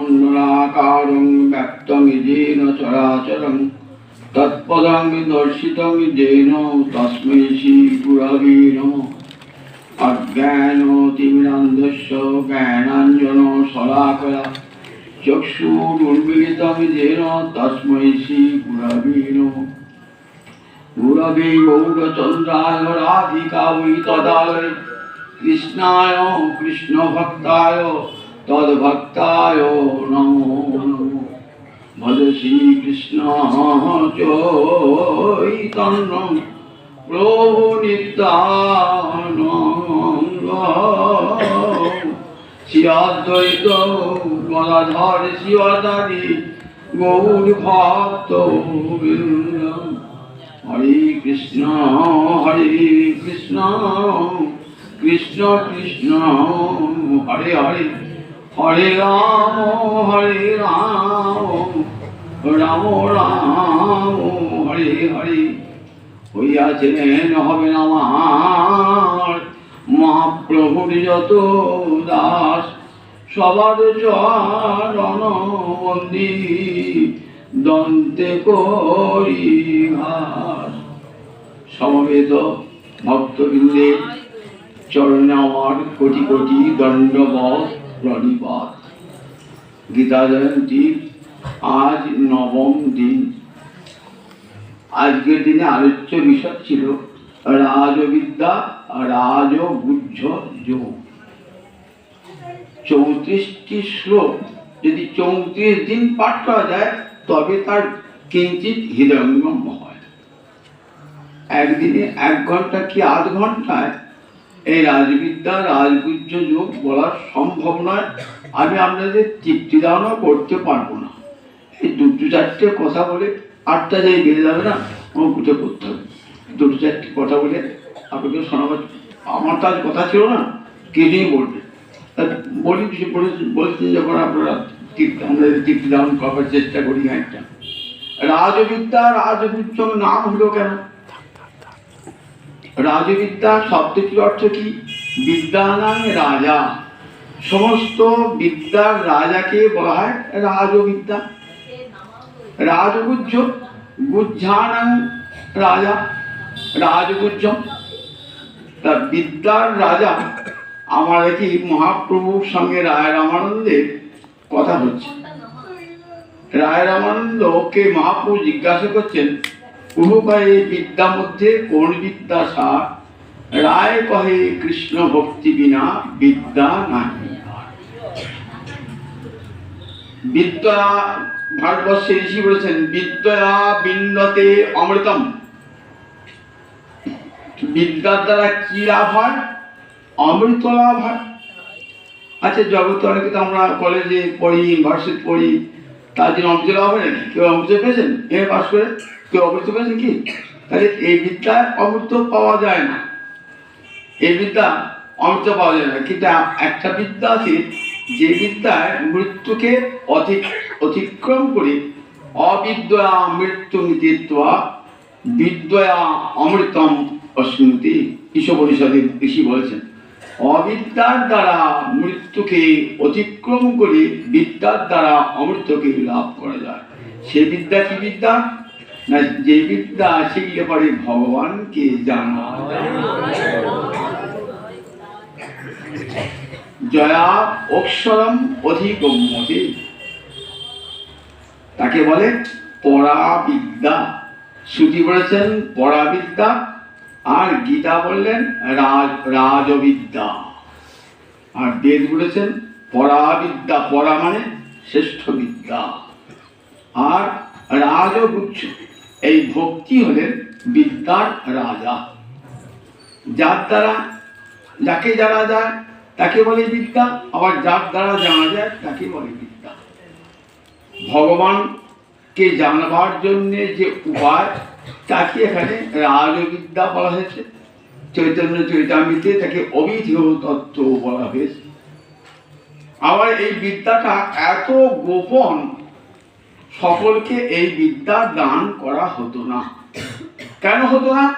মণ্ডলাকারং ব্যক্তমিজেন চরাচরং তৎপদামি দর্শিতমি gen তস্মৈ শ্রীপুরভী নম অজ্ঞানতিমিরান্ধস্য জ্ঞানাঞ্জন শলাকরা চক্ষুরুন্মিলিতমি gen তস্মৈ শ্রীপুরভী নম গুরবে গৌরচন্দ্রায় রাধিকা বৈ তদালয় কৃষ্ণায় কৃষ্ণভক্তায় তদ্ভক্তায় নম। মদ শ্রীকৃষ্ণ চৈতন্য, প্রভু নিত্যানন্দ। শ্রীয়দ্বৈত গদাধর শ্রীয়দারি গৌর ভক্ত হরে কৃষ্ণ হরে কৃষ্ণ কৃষ্ণ কৃষ্ণ, হরে হরে। হরে রাম হরে রাম রাম রাম, হরে হরে। হইয়াছেন হবে আমার মহাপ্রভুর যত দাস, সবার চরণ বন্দি, দন্তে করি ঘাস সমবেত ভক্তবৃন্দের চরণে আমার কোটি কোটি দণ্ডবধ প্রণিপাত গীতা জয়ন্তী আজ নবম দিন। আজকের দিনে আলোচ্য বিষয় ছিল রাজবিদ্যা রাজগুহ্য যোগ। চৌত্রিশটি শ্লোক, যদি চৌত্রিশ দিন পাঠ করা যায়, তবে তার কিঞ্চিত হৃদয়ঙ্গম হয়। একদিনে এক ঘণ্টা কি আধ ঘন্টায় এই রাজবিদ্যা রাজগুহ্য যোগ বলা সম্ভব নয়। আমি আপনাদের তৃপ্তি তৃপ্তিদানও করতে পারব না। এই দুটো চারটে কথা বলে আটটা যাই বেড়ে যাবে না, আমার উঠে করতে হবে। দুটো চারটে কথা বলে আপনাকে শোনাবার আমার তো আজ কথা ছিল না কিছুই বলবে? বলি বলছেন যখন আপনারা তৃপ্তি আমাদের তৃপ্তি দান করবার চেষ্টা করি একটা রাজবিদ্যা রাজগুচ্ছ নাম হলো কেন? রাজবিদ্যা শব্দটির অর্থ কি? বিদ্যানাং রাজা। সমস্ত বিদ্যার রাজাকে বলা হয়? রাজবিদ্যা। রাজগুজ্জ গুজ্জানাং রাজা। রাজগুজ্জ তা বিদ্যার রাজা আমার একই মহাপ্রভুর সঙ্গে রায় রামানন্দের কথা হচ্ছে রায় রামানন্দকে মহাপ্রভু জিজ্ঞাসা করছেন কহে বিদ্যা মধ্যে কোন বিদ্যা সার রায় কহে কৃষ্ণ ভক্তি বিনা বিদ্যা নাহি। বিদ্যা ভারতবর্ষে ঋষি বলেছেন বিদ্যা বিন্দতে অমৃতম। বিদ্যার দ্বারা কি লাভ হয়? অমৃত লাভ হয়। আচ্ছা জগতে অনেকে তো আমরা কলেজে পড়ি ইউনিভার্সিটি পড়ি, তার জন্য অমৃত লাভ হয় নাকি? কেউ অমৃত পেয়েছেন? এ পাশ করে। কেউ অমৃত পেয়েছেন কি? তাহলে এই বিদ্যায় অমৃত পাওয়া যায় না। এই বিদ্যা অমৃত পাওয়া যায় না। কিন্তু একটা বিদ্যা আছে, যে বিদ্যায় মৃত্যুকে অধিক অতিক্রম করে অবিদ্যা মৃত্যু নীতিত্বা বিদ্যয়া অমৃতম অশ্নুতি ঈশ্বর পরিষদে ঋষি বলেছেন, অবিদ্যার দ্বারা মৃত্যুকে অতিক্রম করে বিদ্যার দ্বারা অমৃতকে লাভ করা যায়। সে বিদ্যা কি বিদ্যা? যে বিদ্যা শিখলে পরে ভগবানকে জানা। জয়া অক্ষরম অধিগম্যতে। তাকে বলে পরাবিদ্যা। শ্রুতি বলেছেন পরাবিদ্যা, আর গীতা বললেন রাজ, রাজবিদ্যা। আর বেদ বলেছেন পরাবিদ্যা, পরা মানে শ্রেষ্ঠ বিদ্যা। আর রাজগুচ্ছ। এই ভক্তি হলেন বিদ্যার রাজা। যার দ্বারা, যাকে জানা যায়, তাকে বলে বিদ্যা, আবার যার দ্বারা জানা যায়, তাকে বলে বিদ্যা। ভগবানকে জানবার জন্য যে উপায়, তাকে এখানে রাজবিদ্যা বলা হয়েছে। চৈতন্য চৈতামিতে তাকে অবিধেয় তত্ত্ব বলা হয়েছে। আবার এই বিদ্যাটা এত গোপন সকলকে এই বিদ্যা দান করা হতো না। কেন হতো না?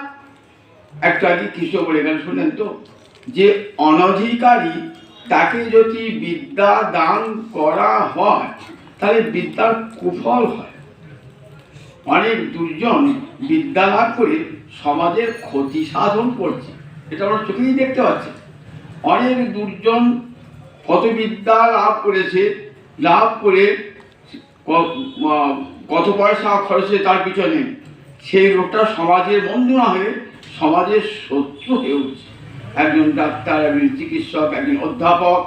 একটা আগে কৃষ্ণ বলে গেল শুনেন তো, যে অনধিকারী, তাকে যদি বিদ্যা দান করা হয়, তাহলে বিদ্যার কুফল হয়। অনেক দুর্জন বিদ্যা লাভ করে সমাজের ক্ষতি সাধন করছে। এটা আমরা চোখেই দেখতে পাচ্ছি। অনেক দুর্জন কত বিদ্যা লাভ করেছে, লাভ করে কত পয়সা খরচে তার পিছনে সেই লোকটা সমাজের বন্ধু না হয়ে সমাজের শত্রু হয়ে উঠছে। একজন ডাক্তার, একজন চিকিৎসক, একজন অধ্যাপক,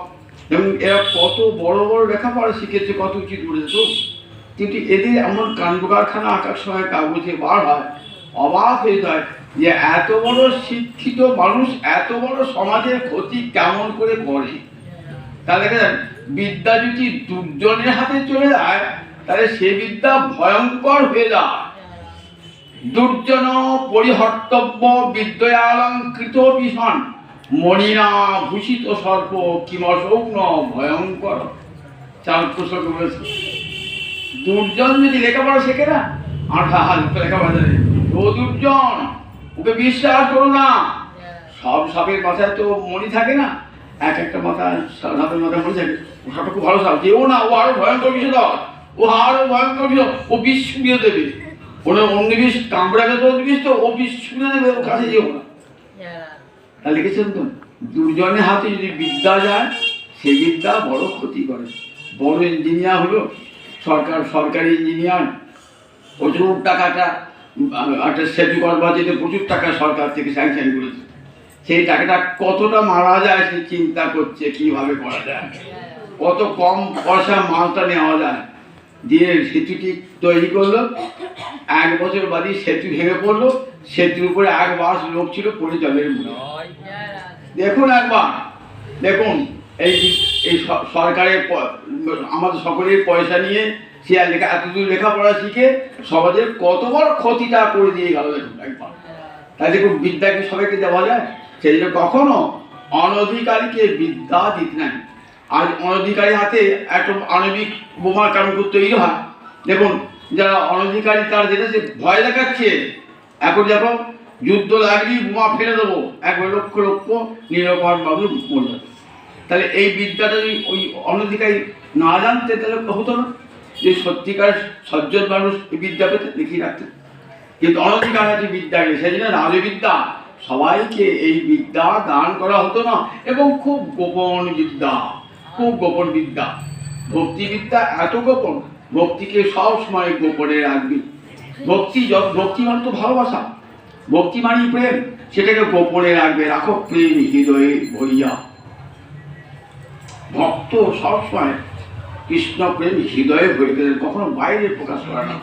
এবং এরা কত বড় বড় লেখাপড়া শিখেছে, কত উচিত করেছে কিন্তু এদের এমন কাণ্ড কারখানা আঁকার সময় কাগজে বার হয়, অবাক হয়ে যায় যে এত বড় শিক্ষিত মানুষ এত বড় সমাজের ক্ষতি কেমন করে করে। তাহলে বিদ্যা যদি দুর্জনের হাতে চলে যায় তাহলে সে বিদ্যা ভয়ঙ্কর হয়ে যায়। দুর্জন পরিহর্তব্য বিদ্যয়ালঙ্কৃত ভীষণ। মণিনা ভূষিত সর্প কিমসৌগ্ন ভয়ঙ্কর। বলেছে, দুর্জন যদি লেখাপড়া শেখে না আর হাল লেখাপড়া জানে ও দুর্জন, ওকে বিশ্বাস করো না। সব সাপের মাথায় তো মণি থাকে না। এক একটা মাথায় সাপের মাথায় মণি থাকে। সাপটা খুব ভালো সাপ, যেও না, ও আরও ভয়ঙ্কর বিষয় ও আরও ভয়ঙ্কর ও বিষ শুনিয়ে দেবে। ওরা অন্য বিষ কামড়াকে তো বিষ তো, ও বিষ দেবে, ও কাছে যেও না। তা লিখেছেন তো দুর্জনের হাতে যদি বিদ্যা যায় সেই বিদ্যা বড় ক্ষতি করে। বড় ইঞ্জিনিয়ার হলো, সরকার, সরকারি ইঞ্জিনিয়ার প্রচুর টাকাটা, একটা সেতু করবার যেতে প্রচুর টাকা সরকার থেকে স্যাংশন করেছে। সেই টাকাটা কতটা মারা যায় সে চিন্তা করছে, কীভাবে করা যায়। কত কম পয়সা মালটা নেওয়া যায়। দিয়ে সেতুটি তৈরি করল। এক বছর বাদে সেতু ভেঙে পড়ল। সেতুর উপরে এক বাস লোক ছিল পড়ে জলের দেখুন একবার, দেখুন, এই এই সরকারের আমাদের সকলের পয়সা নিয়ে সে লেখা, এতদূর লেখাপড়া শিখে সমাজের কত বড় ক্ষতিটা করে দিয়ে গেল দেখুন একবার। তাই দেখুন, বিদ্যাকে সবাইকে দেওয়া যায়। সেই জন্য কখনো অনধিকারীকে বিদ্যা দিতে নাই আজ অনধিকারী হাতে একটা আণবিক বোমা কারণ তৈরি হয় দেখুন, যারা অনধিকারী তার যেটা সে ভয় দেখাচ্ছে, এখন দেখো, যুদ্ধ লাগলেই বোমা ফেলে দেবো। একবার লক্ষ লক্ষ নিরপরাধ মানুষ মরে যাবে। তাহলে এই বিদ্যাটা যদি ওই অনধিকারী না জানতে, তাহলে হতো না। যে সত্যিকার সজ্জন মানুষ এই বিদ্যা পেতে লিখিয়ে রাখতেন কিন্তু অনধিকার আছে বিদ্যা সেই জন্য রাজবিদ্যা, সবাইকে এই বিদ্যা দান করা হতো না। এবং খুব গোপন বিদ্যা। খুব গোপন বিদ্যা। ভক্তি বিদ্যা এত গোপন, ভক্তিকে সব সময় গোপনে রাখবি। ভক্তি ভক্তি মানে তো ভালোবাসা। ভক্তি মানে প্রেম, সেটাকে গোপনে রাখবে। রাখো প্রেম হৃদয়ে ভরিয়া। ভক্ত সবসময় কৃষ্ণ প্রেম হৃদয়ে ভরে গেলেন কখনো বাইরে প্রকাশ করে না।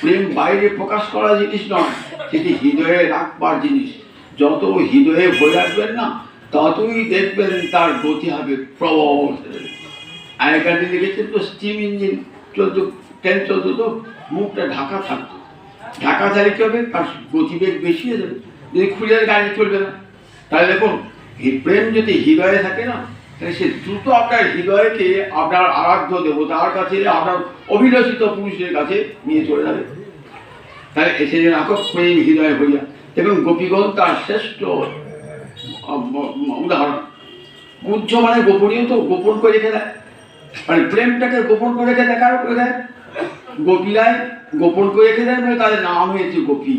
প্রেম বাইরে প্রকাশ করা জিনিস নয়, সেটি হৃদয়ে রাখবার জিনিস। যত হৃদয়ে ভরে রাখবেন না ততই দেখবেন তার গতি হবে প্রবল। আগেকার দিনে দেখেছেন তো স্টিম ইঞ্জিন চলতো ট্রেন চলতো তো, মুখটা ঢাকা থাকতো। ঢাকা থাকলে কী হবে? তার গতিবেগ বেশি হয়ে যাবে। যদি খুলে গাড়ি চলবে না। তাহলে দেখুন প্রেম যদি হৃদয়ে থাকে না, তাহলে সে দ্রুত আপনার হৃদয়কে আপনার আরাধ্য দেবতার কাছে, আপনার অভিলষিত পুরুষের কাছে নিয়ে চলে যাবে। তাহলে এসে যে রাখো প্রেম হৃদয় হইয়া। দেখুন, গোপীগণ তার শ্রেষ্ঠ। উদাহরণ। গুজ্জ মানে গোপনীয় তো গোপন করে রেখে দেয়। মানে প্রেমটাকে গোপন করে রেখে দেয় কারও করে দেয় গোপীরাই গোপন করে রেখে দেয় মানে তাদের নাম হয়েছে গোপী।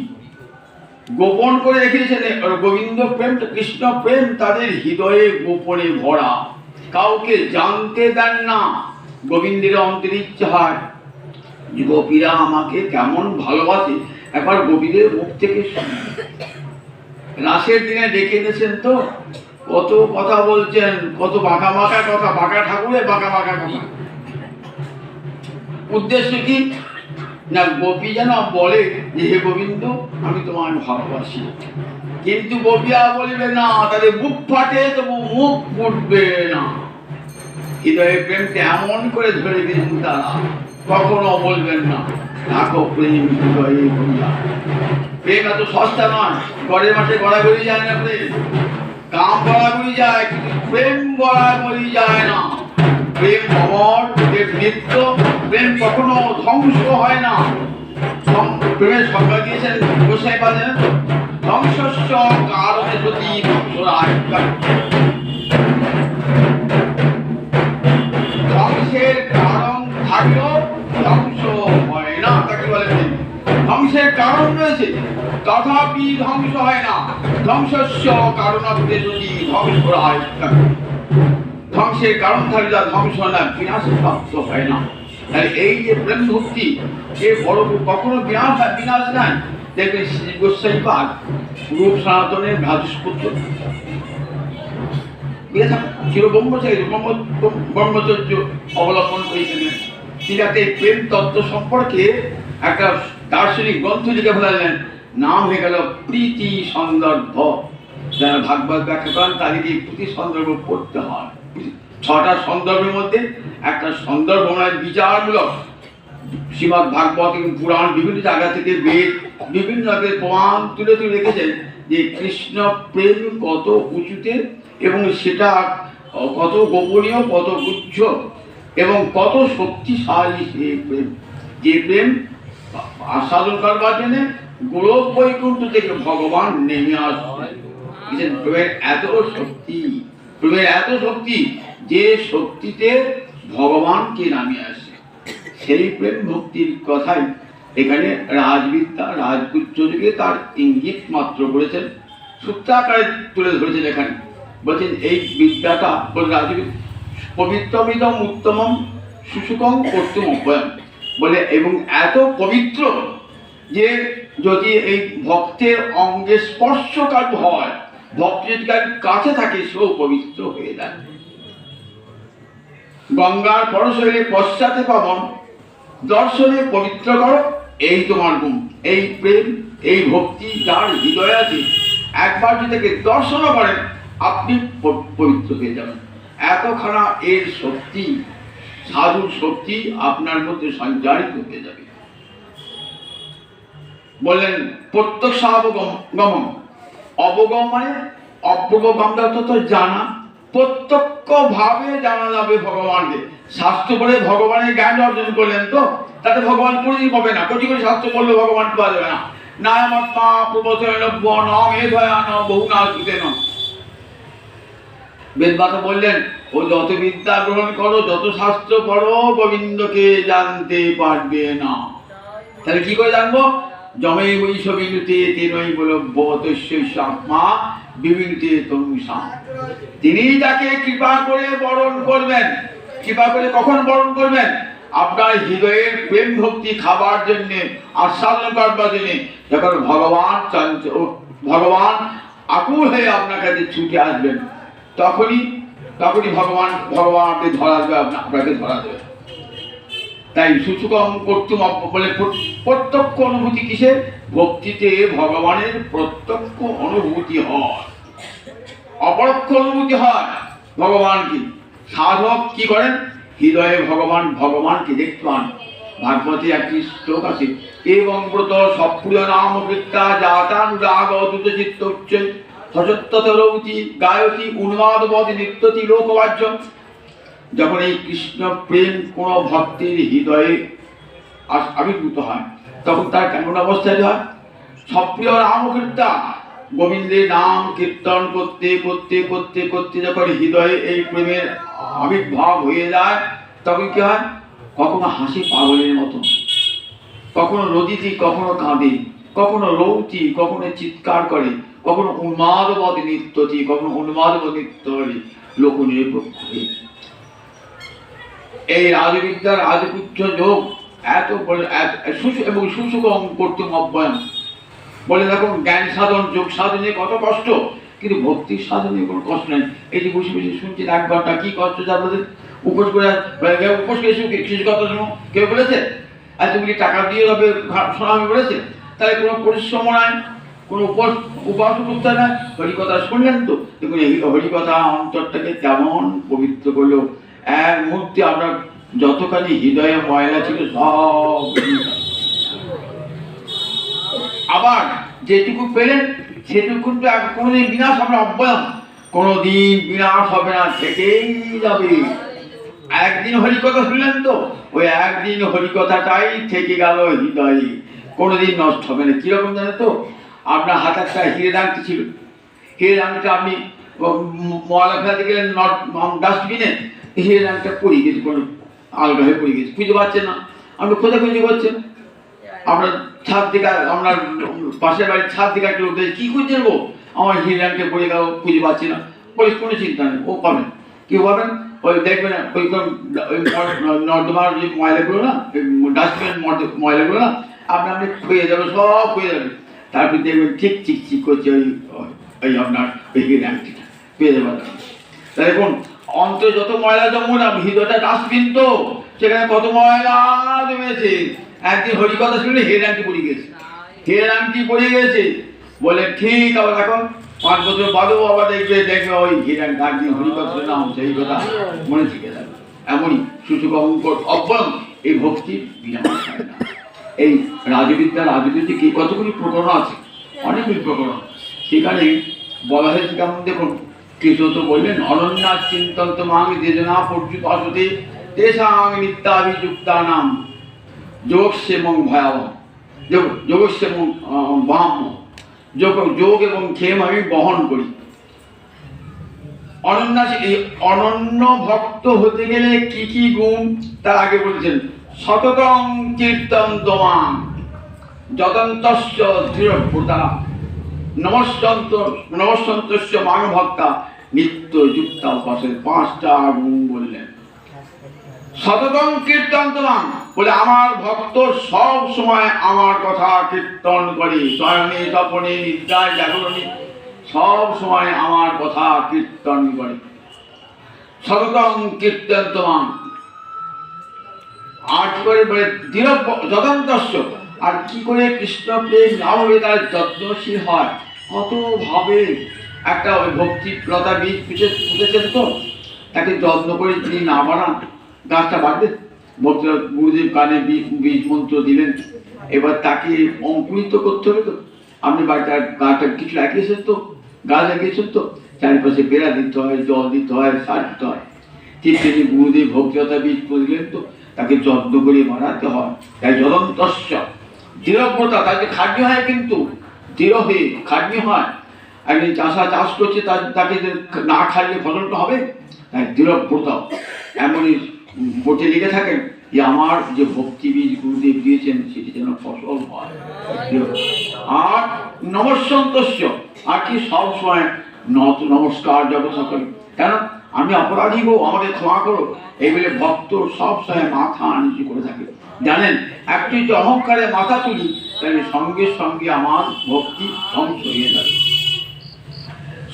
গোপন করে রেখেছেন গোবিন্দ প্রেম কৃষ্ণ প্রেম তাদের হৃদয়ে গোপনে ভরা। কাউকে জানতে দেন না, গোবিন্দের অন্তরে ইচ্ছে হয় গোপীরা আমাকে কেমন ভালোবাসে। একবার গোপীদের মুখ থেকে রাসের দিনে ডেকে এনেছেন তো? কত কথা বলছেন, কত বাঁকা বাঁকা কথা, বাঁকা ঠাকুরে বাঁকা বাঁকা কথা। উদ্দেশ্য কি? না, গোপী যেন বলে যে, হে গোবিন্দ, আমি তোমার ভালোবাসি। কিন্তু গোপিয়া বলবে না, তাদের বুক ফাটে, তবু মুখ ফুটবে না। হৃদয়ে প্রেমকে এমন করে ধরে দিলেন তারা, কখনো বলবেন না। রাখো প্রেম হৃদয়ে প্রেম এত সস্তা নয়। ঘরের মাঠে গড়াগড়ি যায় না প্রেম কাম গড়াগড়ি যায়, কিন্তু প্রেম গড়াগড়ি যায় না। প্রেম অমর, প্রেম নিত্য, প্রেম কখনো ধ্বংস হয় না। প্রেমের সংজ্ঞা দিয়েছেন গোসাই বাজেন ধ্বংসস্য কারণে যদি ধ্বংসের কারণ থাকলেও ধ্বংস ধ্বংসের কারণ রয়েছে। তথাপি ধ্বংস হয় না। ধ্বংসস্য যদি ধ্বংস হয় ধ্বংসের কারণ থাকলে যা ধ্বংস হয় না বিনাশ প্রাপ্ত হয় না। তাহলে এই যে প্রেম ভক্তি এ বড় কখনো বিনাশ হয়, বিনাশ নাই, দেখবেন গোস্বাই পাদ রূপ সনাতনের ভ্রাতুষ্পুত্র চির ব্রহ্মচারী ব্রহ্মচর্য অবলম্বন করেছিলেন। তিনি প্রেম তত্ত্ব সম্পর্কে একটা দার্শনিক গ্রন্থ লিখে ফেলালেন, নাম হয়ে গেল প্রীতি সন্দর্ভ। যারা ভাগবত ব্যাখ্যা করেন তাদেরকে প্রীতি সন্দর্ভ পড়তে হয়? ছটা সন্দর্ভের মধ্যে একটা সন্দর্ভ মানে বিচারমূলক। শ্রীমদ ভাগবত এবং পুরাণ বিভিন্ন জায়গা থেকে বেদ, বিভিন্ন জায়গায় প্রমাণ তুলে তুলে রেখেছেন যে কৃষ্ণ প্রেম কত উঁচুতে এবং সেটা কত গোপনীয়, কত গুচ্ছ এবং কত শক্তিশালী সেই প্রেম। যে প্রেম আস্বাদন করবার গোলক বৈকুণ্ঠ থেকে ভগবান নেমে আসবেন প্রেমের এত শক্তি, প্রেমের এত শক্তি যে শক্তিতে ভগবানকে নামিয়ে আসে। সেই প্রেম ভক্তির কথাই এখানে রাজবিদ্যা যুগে তার ইঙ্গিত মাত্র করেছেন। সূত্রাকারে তুলে ধরেছেন এখানে। বলছেন, এই বিদ্যাটা বলে রাজবিদ পবিত্রমিদম উত্তমম সুসুকম করতুম অব্যয়ম বলে, এবং এত পবিত্র যে যদি এই ভক্তের অঙ্গে স্পর্শকার হয়, ভক্ত যদি কাছে থাকে, সেও পবিত্র হয়ে যায়। গঙ্গার পরশৈলে পশ্চাতে পাবন, দর্শনে পবিত্র করো, এই তোমার গুণ, এই প্রেম, এই ভক্তি যার হৃদয়ে আছে, একবার যদি তাকে দর্শনও করেন, আপনি পবিত্র হয়ে যাবেন। এতখানা এর শক্তি সাধুর শক্তি আপনার মধ্যে সঞ্চারিত হয়ে যাবে। বললেন প্রত্যক্ষ অবগম অবগম মানে অবগম তো জানা। প্রত্যক্ষ ভাবে জানা যাবে ভগবানকে। শাস্ত্র পড়ে ভগবানের জ্ঞান অর্জন করলেন তো, তাতে ভগবান কোনোদিন পাবে না। কোটি কোটি শাস্ত্র পড়লে ভগবান পাওয়া যাবে না। না প্রবচন বহু না সুতে বেদবাতা বললেন, ও যত বিদ্যা গ্রহণ করো, যত শাস্ত্র পড়ো, গোবিন্দকে জানতে পারবে না। তাহলে কি করে জানব? জমে বৈশ বিনুতে তেনই বল বতস্য আত্মা বিবিনুতে তনুষা। তিনি তাকে কৃপা করে বরণ করবেন। কৃপা করে কখন বরণ করবেন? আপনার হৃদয়ের প্রেম ভক্তি খাবার জন্য আস্বাদন করবার জন্য। যখন ভগবান ভগবান আকুল হয়ে আপনার কাছে ছুটে আসবেন। তখনই তখনই ভগবান ভগবান আপনি ধরা দেবে, আপনাকে ধরা দেবে। তাই সুসুকম কর্তুম বলে প্রত্যক্ষ অনুভূতি কিসে? ভক্তিতে ভগবানের প্রত্যক্ষ অনুভূতি হয়। অপরোক্ষ অনুভূতি হয় ভগবান কি? সাধক কি করেন? হৃদয়ে ভগবান ভগবানকে দেখতে পান। ভাগবতী একটি শ্লোক আছে, এবং ব্রত সপ্রিয় নাম কৃত্যা জাতানুরাগ অদ্ভুত চিত্ত উচ্চে সচত্তরৌতি গায়তি উন্মাদবধ নিত্যতি লোকবাহ্য যখন এই কৃষ্ণ প্রেম কোন ভক্তের হৃদয়ে আবির্ভূত হয়, তখন তার কেমন অবস্থায় হয়? সপ্রিয় রামকীর্তা গোবিন্দের নাম কীর্তন করতে করতে করতে করতে যখন হৃদয়ে এই প্রেমের আবির্ভাব হয়ে যায়, তখন কি হয়? কখনো হাসি পাগলের মতো কখনো নদীতি কখনো কাঁদে। কখনো রৌতি, কখনো চিৎকার করে। কখনো উন্মাদবদ নৃত্যতি কখনো উন্মাদবদ নৃত্য লোক নিরপেক্ষ এই রাজবিদ্যার রাজপুত্র যোগ এত এবং সুসুগম করতুম অব্যয়ন বলে দেখুন, জ্ঞান সাধন, যোগ সাধনে কত কষ্ট, কিন্তু ভক্তির সাধনে কোনো কষ্ট নেই। এই যে বসে বসে শুনছেন এক ঘণ্টা কি কষ্ট যে আপনাদের উপোস করে উপোস করে শুনছে কিছু কথা শুনো কেউ বলেছে আর তুমি টাকা দিয়ে হবে শোনা বলেছে, তাহলে কোনো পরিশ্রম নাই। কোনো উপোস উপাস করতে হয় না। হরিকথা শুনলেন তো? দেখুন, এই হরিকথা অন্তরটাকে কেমন পবিত্র করল। এক মুহূর্তে আমরা যতখানি হৃদয়ে ময়লা ছিল, সব আবার যেটুকু পেলেন, সেটুকু কোনোদিন বিনাশ হবে অব্যয়ম কোনোদিন বিনাশ হবে না, থেকেই যাবে। একদিন হরিকথা শুনলেন তো? ওই একদিন হরিকথাটাই থেকে গেল হৃদয়ে। কোনোদিন নষ্ট হবে না। কীরকম জানে তো? আপনার হাতে একটা হিরে ডাংটি ছিল। হিরে ডাংটা আপনি ম- ময়লা ফেলাতে গেলেন ডাস্টবিনে হিরে ডাংটা পড়ে গেছে কোনো আলগা হয়ে পড়ে গেছে খুঁজে পাচ্ছেন না। আপনি খোঁজাখুঁজি করছেন? আপনার ছাদ থেকে, আপনার পাশের বাড়ির ছাদ থেকে একটা লোক কি খুঁজছেন গো? আমার হিরানকে পড়ে গেল খুঁজে পাচ্ছি না। বলে, কোনো চিন্তা নেই, ও পাবেন। কি পাবেন? ওই দেখবেন, ওই নর্দমার যে ময়লাগুলো না ডাস্টবিন ময়লাগুলো না, আপনি আপনি খুঁয়ে যাবে সব খুঁয়ে যাবে তারপর দেখবেন ঠিক চিক চিক করছে, ওই ওই আপনার ওই হিরানটিটা পেয়ে যাবেন দেখুন, অন্তরে যত ময়লা জমুন না, ভিতরটা ডাস্টবিন তো, সেখানে কত ময়লা জমেছে। একদিন হরি হরিকথা শুনে হেরানটি পড়ে গেছে। হেরানটি পড়ে গেছে। বলে, ঠিক, আবার এখন পাঁচ বছর বাদেও আবার দেখবে দেখবে ওই হিরান একদিন হরিকথা শুনলাম সেই কথা মনে থেকে যাবে। এমনই অঙ্কর অব্যয়ন এই ভক্তি বিনাশ হয় না। এই রাজবিদ্যা রাজবিদ্যা কি কতগুলি প্রকরণ আছে? অনেকগুলি প্রকরণ সেখানে বলা হয়েছে কেমন দেখুন কৃষ্ণ তো বললেন অনন্যা চিন্তন্ত মাং যেজনা পর্যুত আসতে তেসাং নিত্যাভিযুক্তা নাম যোগস্যেমং ভয়াবহ। যোগ যোগস্যেমং বাহ্ম। যোগ যোগ এবং ক্ষেম আমি বহন করি। অনন্য এই অনন্য ভক্ত হতে গেলে কি কি গুণ? তার আগে বলেছেন সততং কীর্তন দমাং যতন্তস্য দৃঢ়ভূতা নমস্যন্ত নমস্যন্তস্য মান ভক্তা নিত্য যুক্তা উপাসের পাঁচটা গুণ বললেন। সততং কীর্তন তোমাং বলে আমার ভক্ত সব সময় আমার কথা কীর্তন করে। স্বয়নে তপনে নিদ্রায় জাগরণে সব সময় আমার কথা কীর্তন করে। সততং কীর্তন তোমাং কি করে দৃঢ় যতন্তস্য আর কি করে কৃষ্ণ প্রেম না হবে তার যত্নশীল হয়? কত ভাবে একটা ওই ভক্তি লতা বীজ পিছিয়ে পুঁতেছেন তো, তাকে যত্ন করে তিনি না বাড়ান গাছটা বাড়বে ভক্তি গুরুদেব কানে বী- বীজ মন্ত্র দিলেন। এবার তাকে অঙ্কুরিত করতে হবে তো। আপনি আর গাছটা কিছু লাগিয়েছেন তো, গাছ লাগিয়েছেন তো, চারিপাশে বেড়া দিতে হয়, জল দিতে হয়, সার দিতে হয়। ঠিক তিনি গুরুদেব ভক্তিলতা বীজ করলেন তো তাকে যত্ন করে বাড়াতে হয়। তাই যদন্তস্য। দৃঢ়ব্রতা তাকে খাটনি হয় কিন্তু দৃঢ় হয়ে খাটনি হয়। একদিন চাষা চাষ করছে, তার তাকে না খাইলে ফসলটা হবে? তাই দৃঢ়ব্রতা এমনই বোটে লিখে থাকেন যে, আমার যে ভক্তি বীজ গুরুদেব দিয়েছেন, সেটি যেন ফসল হয়। আর নমস্যন্তস্য আর কি সব সময় নত নমস্কার জগৎ সকল কেন? আমি অপরাধী গো আমাকে ক্ষমা করো। এই বলে ভক্ত সব সময় মাথা নিচু করে থাকে। জানেন, একটু যদি অহংকারে মাথা তুলি, তাহলে সঙ্গে সঙ্গে আমার ভক্তি ধ্বংস হয়ে যাবে।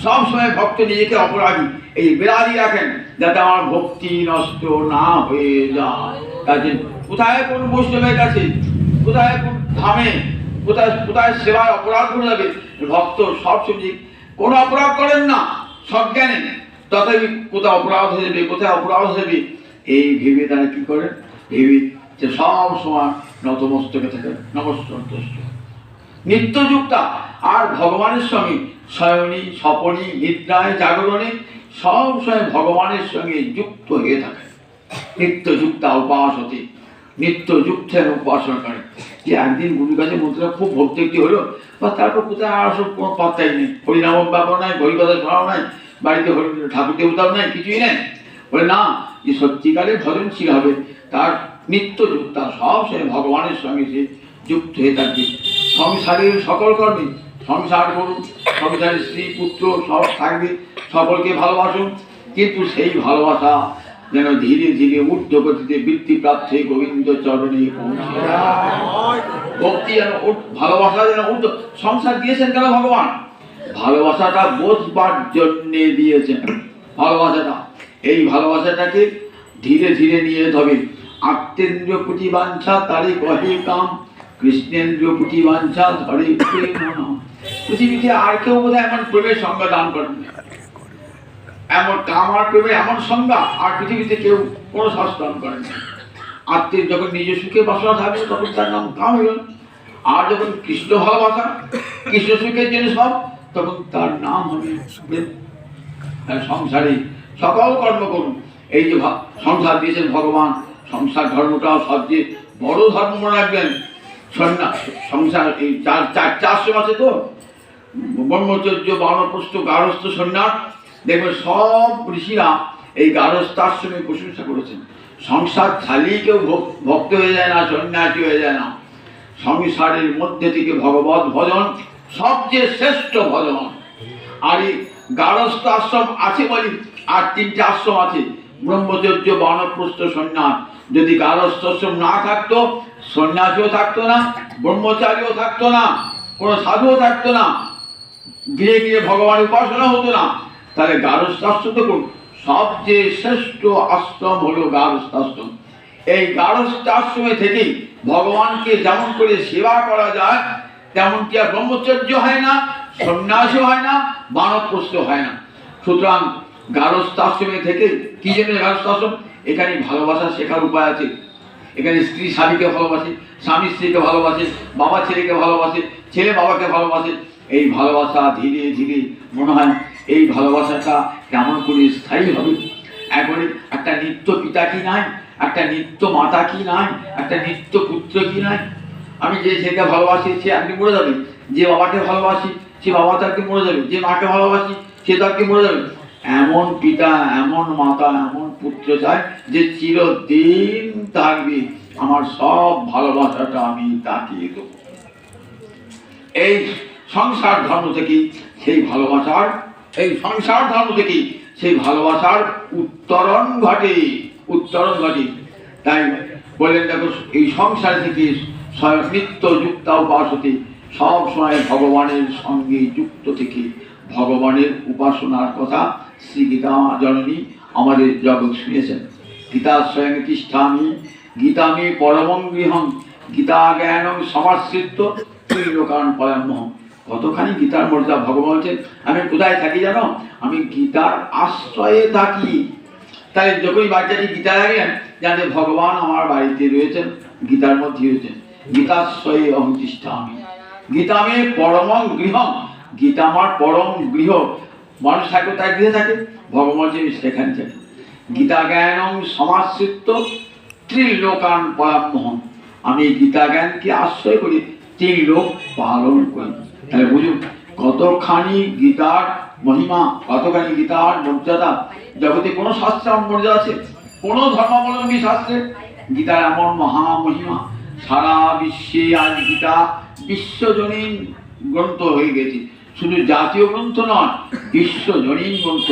সব সময় ভক্ত নিজেকে অপরাধী। এই বিরাধী রাখেন, যাতে আমার ভক্তি নষ্ট না হয়ে যায়। কোথায় কোন বৈষ্ণবের কাছে? কোথায় কোন ধামে? কোথায় কোথায় সেবায় অপরাধ করে যাবে? ভক্ত সব সময় কোনো অপরাধ করেন না, সজ্ঞানে। তথাপি কোথায় অপরাধ হয়ে যাবে, কোথায় অপরাধ হয়ে এই ভেবে তারা কি করে? ভেবে যে সব সময় নতমস্তকে থাকেন নমস্কার নিত্যযুক্তা আর ভগবানের সঙ্গে শয়নী স্বপনী নিদ্রায়, জাগরণে সব সময় ভগবানের সঙ্গে যুক্ত হয়ে থাকে। নিত্যযুক্তা উপাস হতে নিত্যযুক্তের উপাসনা করে। যে একদিন গুরুর কাছে মন্ত্রটা খুব ভক্তি হলো, বা তারপর কোথায় আর সব কোনো পাত্তাই নেই, হরিনামক ব্যাপার নাই হরিকথা শোনাও নাই বাড়িতে ঠাকুর দেবতাও নাই কিছুই নেই। বলে না যে সত্যিকারে ভজনশীল হবে। তার নিত্য নিত্যযুক্তা সব সময় ভগবানের সঙ্গে সে যুক্ত হয়ে থাকবে। সংসারের সকল কর্মে সংসার করুন সংসারের স্ত্রী পুত্র সব থাকবে সকলকে ভালোবাসুন। কিন্তু সেই ভালোবাসা যেন ধীরে ধীরে ঊর্ধ্ব গতিতে বৃত্তি প্রাপ্ত হয়ে গোবিন্দ চরণে পৌঁছে ভক্তি যেন ভালোবাসা যেন ঊর্ধ্ব। সংসার দিয়েছেন কেন ভগবান? ভালোবাসাটা বোঝবার জন্যে দিয়েছেন। ভালোবাসাটা। এই ভালোবাসাটাকে ধীরে ধীরে নিয়ে হবে আত্মেন্দ্র পুটি বাঞ্ছা তারই কহে কাম। কৃষ্ণেন্দ্র পুটি বাঞ্ছা ধরে পৃথিবীতে আর কেউ বোধহয় এমন প্রেমের সংজ্ঞা দান করেন। এমন কাম আর প্রেমের এমন সংজ্ঞা আর পৃথিবীতে কেউ কোনো শাস্ত্র দান করেন। না আত্মীয় যখন নিজে সুখে বাসনা থাকবে তখন তার নাম কাম গেল আর যখন কৃষ্ণ ভালোবাসা, কৃষ্ণ সুখের জন্য সব তখন তার নাম হবে সংসারে সকল কর্ম করুন। এই যে সংসার দিয়েছেন ভগবান, সংসার ধর্মটাও সবচেয়ে বড় ধর্ম মনে রাখবেন। সন্ন্যাস সংসার এই চার চারটে আশ্রম আছে তো? ব্রহ্মচর্য, বানপ্রস্থ, গারস্থ সন্ন্যাস। দেখবেন সব ঋষিরা এই গারস্থ আশ্রমে প্রশংসা করেছেন। সংসার ছাড়িয়ে কেউ ভক- ভক্ত হয়ে যায় না, সন্ন্যাসী হয়ে যায় না। সংসারের মধ্যে থেকে ভগবত ভজন সবচেয়ে শ্রেষ্ঠ ভজন। আর এই গারস্থ আশ্রম আছে বলি? আর তিনটে আশ্রম আছে। ব্রহ্মচর্য বানপ্রস্থ সন্ন্যাস। যদি গারস্থ আশ্রম না থাকতো, সন্ন্যাসীও থাকতো না, ব্রহ্মচারীও থাকতো না, কোনো সাধুও থাকতো না। গিয়ে গিয়ে ভগবানের উপাসনা হতো না। তাহলে গারস্থাশ্রম দেখুন, সবচেয়ে শ্রেষ্ঠ আশ্রম হলো গারস্থাশ্রম এই গারস্থাশ্রমে থেকেই ভগবানকে যেমন করে সেবা করা যায় তেমন কি আর ব্রহ্মচর্য হয় না, সন্ন্যাসও হয় না, মানবপ্রস্থ হয় না। সুতরাং গারস্থাশ্রমে থেকে কি জন্য গারস্থাশ্রম? এখানে ভালোবাসা শেখার উপায় আছে। এখানে স্ত্রী স্বামীকে ভালোবাসে, স্বামী স্ত্রীকে ভালোবাসে, বাবা ছেলেকে ভালোবাসে, ছেলে বাবাকে ভালোবাসে। এই ভালোবাসা ধীরে ধীরে মনে হয় এই ভালোবাসাটা কেমন করে স্থায়ী হবে? একবারে একটা নিত্য পিতা কি নাই? একটা নিত্য মাতা কি নাই? একটা নিত্য পুত্র কি নাই? আমি যে ছেলেকে ভালোবাসি, সে একদিন মরে যাবে। যে বাবাকে ভালোবাসি, সে বাবা তাকে মরে যাবে। যে মাকে ভালোবাসি, সে তাকে মরে যাবে। এমন পিতা, এমন মাতা, এমন পুত্র চায় যে চিরদিন থাকবে। আমার সব ভালোবাসাটা আমি তাকে দেবো। এই সংসার ধর্ম থেকে সেই ভালোবাসার, এই সংসার ধর্ম থেকে সেই ভালোবাসার উত্তরণ ঘটে উত্তরণ ঘটে। তাই বললেন, দেখো, এই সংসার থেকে স্বয়ং নিত্য যুক্ত সব সময় ভগবানের সঙ্গে যুক্ত থেকে ভগবানের উপাসনার কথা শ্রী গীতা জননী আমাদের জগৎ শুনেছেন গীতা স্বয়ং তিষ্ঠামি, গীতামি পরমং গৃহম, গীতা জ্ঞানং সমাশ্রিত ত্রিলোকান কতখানি গীতার মর্যাদা ভগবান বলছেন, আমি কোথায় থাকি জানো? আমি গীতার আশ্রয়ে থাকি। তাই যখনই বাচ্চাটি গীতা লাগলেন জানতে ভগবান আমার বাড়িতে রয়েছেন, গীতার মধ্যে রয়েছেন। গীতাশ্রয়ে অহতিষ্ঠা আমি গীতা আমি পরমং গৃহ গীতা আমার পরম গৃহ। মানুষ থাকে তাই গৃহে থাকে। ভগবান যে সেখানে থাকে। গীতা জ্ঞানং সমাশ্রিত ত্রিলোকান পরামোহন আমি গীতা জ্ঞানকে আশ্রয় করি, ত্রিলোক পালন করি। তাহলে বুঝুন, কতখানি গীতার মহিমা, কতখানি গীতার মর্যাদা। জগতে কোনো শাস্ত্রে এমন মর্যাদা আছে? কোনো ধর্মাবলম্বী শাস্ত্রে? গীতার এমন মহা মহিমা সারা বিশ্বে আজ গীতা বিশ্বজনীন গ্রন্থ হয়ে গেছে। শুধু জাতীয় গ্রন্থ নয়, বিশ্বজনীন গ্রন্থ।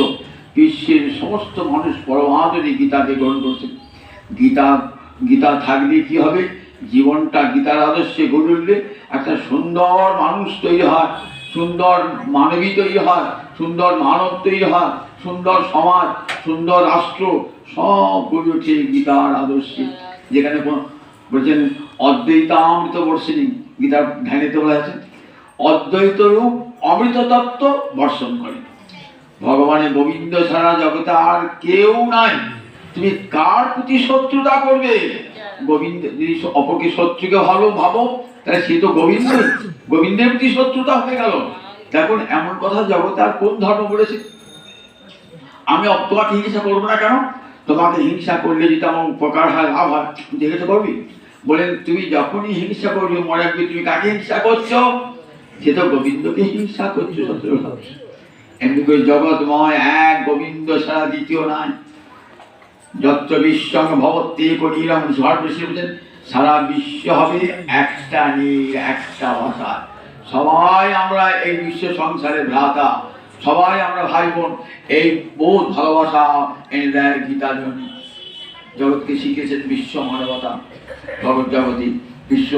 বিশ্বের সমস্ত মানুষ পরমাদরে গীতাকে গ্রহণ করছে গীতা গীতা থাকলে কি হবে? জীবনটা গীতার আদর্শে গড়ে উঠলে একটা সুন্দর মানুষ তৈরি হয়, সুন্দর মানবী তৈরি হয়, সুন্দর মানব তৈরি হয়, সুন্দর সমাজ, সুন্দর রাষ্ট্র, সব গড়ে ওঠে গীতার আদর্শে। যেখানে কোনো বলছেন অদ্বৈতামৃত বর্ষিনী গীতার ধ্যানে তো বলা আছে অদ্বৈত রূপ অমৃত তত্ত্ব বর্ষণ করে। ভগবানের গোবিন্দ ছাড়া জগতে আর কেউ নাই। তুমি কার প্রতি শত্রুতা করবে? গোবিন্দ, যদি অপরকে শত্রুকে ভালো ভাবো, তাহলে সে তো গোবিন্দ গোবিন্দের প্রতি শত্রুতা হয়ে গেল। দেখুন, এমন কথা জগতে আর কোন ধর্ম বলেছে? আমি তোমাকে হিংসা করব না কেন? তোমাকে হিংসা করলে যদি আমার উপকার হয়, লাভ হয় দেখেছ করবি? বলেন, তুমি যখনই হিংসা করবে, মনে রাখবে তুমি কাকে হিংসা করছ? সে তো গোবিন্দকে হিংসা করছ এমনি করে জগৎময় এক গোবিন্দ ছাড়া দ্বিতীয় নাই। যত্র বিশ্বং ভবত্তে করিলাম সর্বশী বলছেন সারা বিশ্ব হবে একটা নীল, একটা ভাষা সবাই আমরা এই বিশ্ব সংসারে ভ্রাতা, সবাই আমরা ভাই বোন এই বোধ ভালোবাসা এনে দেয় গীতা জগৎকে শিখেছেন বিশ্ব মানবতা। জগৎ জগতি বিশ্ব,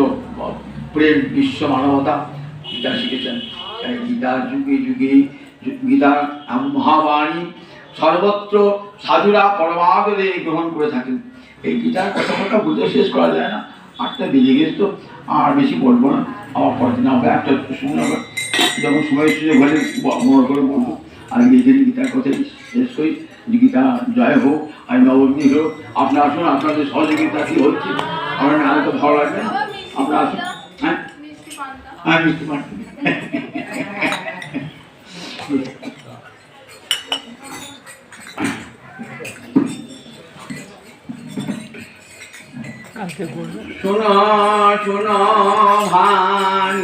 প্রেম, বিশ্ব মানবতা, গীতা শিখেছেন। গীতা যুগে যুগে এমন মহাবাণী সর্বত্র সাধুরা পরমাদরে গ্রহণ করে থাকেন। এই গীতার কথা কথা বুঝে শেষ করা যায় না। আটটা বেজে গেছে তো, আর বেশি বলব না। আমার পরের দিন হবে একটা শুনে হবে যখন সময় সুযোগ হলে মনে করে বলব। আমি নিজের গীতার কথা শেষ করি গীতা জয় হোক, আর নবমী হোক, আপনারা আসুন আপনাদের সহযোগিতা কি হচ্ছে? আমার নাম তো ভালো লাগে আমরা হ্যাঁ? হ্যাঁ মিষ্টি শোনো শোনো ভাই